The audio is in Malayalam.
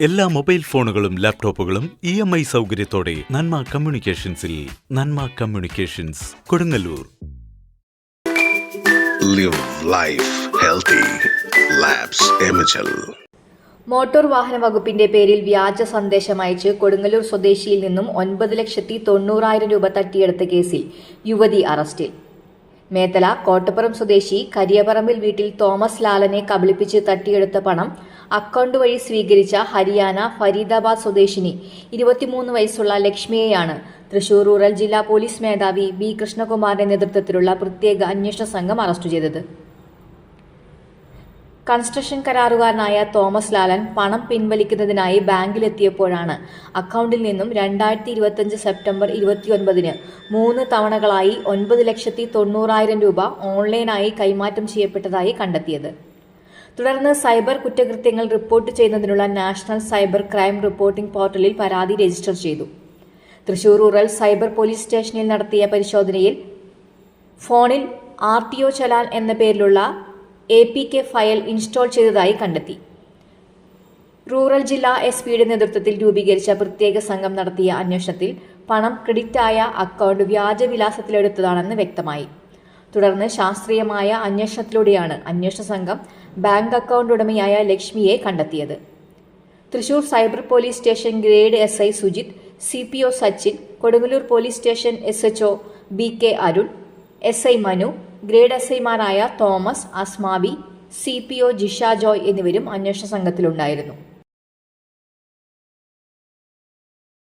എല്ലാ മൊബൈൽ ഫോണുകളും ലാപ്ടോപ്പുകളും ഇ എം ഐ സൗകര്യത്തോടെ Nanma കമ്മ്യൂണിക്കേഷൻസിൽ Nanma communications Kodungallur. Live life healthy. Motor വാഹന വകുപ്പിന്റെ പേരിൽ വ്യാജ സന്ദേശം അയച്ച് കൊടുങ്ങല്ലൂർ സ്വദേശിയിൽ നിന്നും ഒൻപത് ലക്ഷത്തി തൊണ്ണൂറായിരം രൂപ തട്ടിയെടുത്ത കേസിൽ യുവതി അറസ്റ്റിൽ. മേത്തല കോട്ടപ്പുറം സ്വദേശി കരിയപറമ്പിൽ വീട്ടിൽ തോമസ് ലാലനെ കബളിപ്പിച്ച് തട്ടിയെടുത്ത പണം അക്കൗണ്ട് വഴി സ്വീകരിച്ച ഹരിയാന ഫരീദാബാദ് സ്വദേശിനി ഇരുപത്തിമൂന്ന് വയസ്സുള്ള ലക്ഷ്മിയെയാണ് തൃശൂർ റൂറൽ ജില്ലാ പോലീസ് മേധാവി ബി കൃഷ്ണകുമാറിന്റെ നേതൃത്വത്തിലുള്ള പ്രത്യേക അന്വേഷണ സംഘം അറസ്റ്റ് ചെയ്തത്. കൺസ്ട്രക്ഷൻ കരാറുകാരനായ തോമസ് ലാലൻ പണം പിൻവലിക്കുന്നതിനായി ബാങ്കിലെത്തിയപ്പോഴാണ് അക്കൗണ്ടിൽ നിന്നും രണ്ടായിരത്തി ഇരുപത്തഞ്ച് സെപ്റ്റംബർ ഇരുപത്തിയൊൻപതിന് മൂന്ന് തവണകളായി ഒൻപത് ലക്ഷത്തി തൊണ്ണൂറായിരം രൂപ ഓൺലൈനായി കൈമാറ്റം ചെയ്യപ്പെട്ടതായി കണ്ടെത്തിയത്. തുടർന്ന് സൈബർ കുറ്റകൃത്യങ്ങൾ റിപ്പോർട്ട് ചെയ്യുന്നതിനുള്ള നാഷണൽ സൈബർ ക്രൈം റിപ്പോർട്ടിംഗ് പോർട്ടലിൽ പരാതി രജിസ്റ്റർ ചെയ്തു. തൃശൂർ റൂറൽ സൈബർ പോലീസ് സ്റ്റേഷനിൽ നടത്തിയ പരിശോധനയിൽ ഫോണിൽ ആർ ടി ഒ ചലാൻ എന്ന പേരിലുള്ള A P K file install ചെയ്തതായി കണ്ടെത്തി. റൂറൽ ജില്ലാ എസ് പിയുടെ നേതൃത്വത്തിൽ രൂപീകരിച്ച പ്രത്യേക സംഘം നടത്തിയ അന്വേഷണത്തിൽ പണം ക്രെഡിറ്റായ അക്കൗണ്ട് വ്യാജവിലാസത്തിലെടുത്തതാണെന്ന് വ്യക്തമായി. തുടർന്ന് ശാസ്ത്രീയമായ അന്വേഷണത്തിലൂടെയാണ് അന്വേഷണ സംഘം ബാങ്ക് അക്കൗണ്ട് ഉടമയായ ലക്ഷ്മിയെ കണ്ടെത്തിയത്. Thrissur cyber police station grade S I Sujith C P O Sachin Kodungallur police station S H O B K Arun S I Manu grade S ഐമാരായ Thomas Asmabi C P O Jisha Joy എന്നിവരും അന്വേഷണ സംഘത്തിലുണ്ടായിരുന്നു.